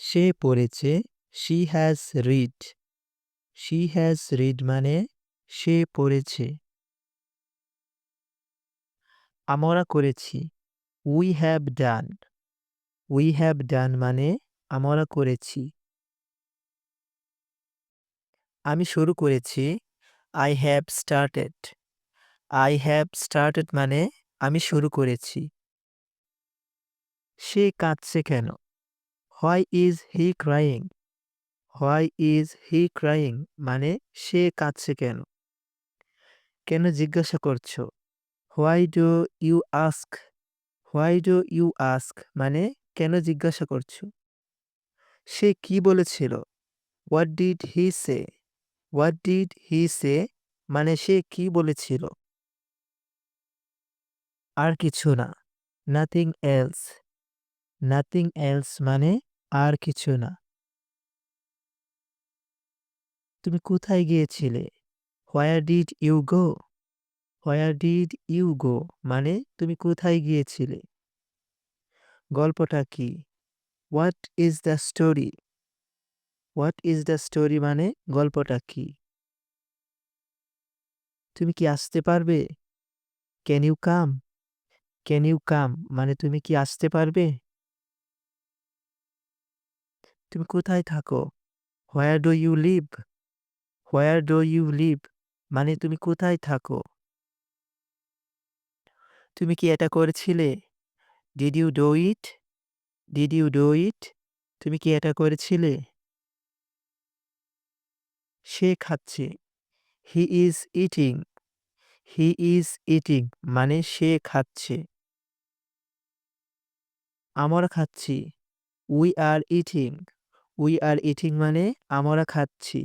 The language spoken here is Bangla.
সে পড়েছে she has read she has read মানে সে পড়েছে। আমরা করেছি। We have done we have done মানে আমরা করেছি। আমি শুরু করেছি। I have started I have started মানে আমি শুরু করেছি। সে কাঁদছে কেন? Why is he crying why is he crying মানে সে কাঁদছে কেন? কেন জিজ্ঞাসা করছ? Why do you ask why do you ask মানে কেন জিজ্ঞাসা করছ? সে কি বলেছিল? What did he say what did he say মানে সে কি বলেছিল? আর কিছু না। নাথিং এলস নাথিং এলস মানে আর কিছু না। তুমি কোথায় গিয়েছিলে? Where did you go where did you go মানে তুমি কোথায় গিয়েছিলে? গল্পটা কি? What is the story what is the story মানে গল্পটা কি? তুমি কি আসতে পারবে? Can you come can you come মানে তুমি কি আসতে পারবে? তুমি কোথায় থাকো? Where do you live where do you live মানে তুমি কোথায় থাকো? তুমি কি এটা করেছিলে? Did you do it did you do it তুমি কি এটা করেছিলে? সে খাচ্ছে। He is eating he is eating মানে সে খাচ্ছে। আমরা খাচ্ছি। We are eating we are eating মানে আমরা খাচ্ছি।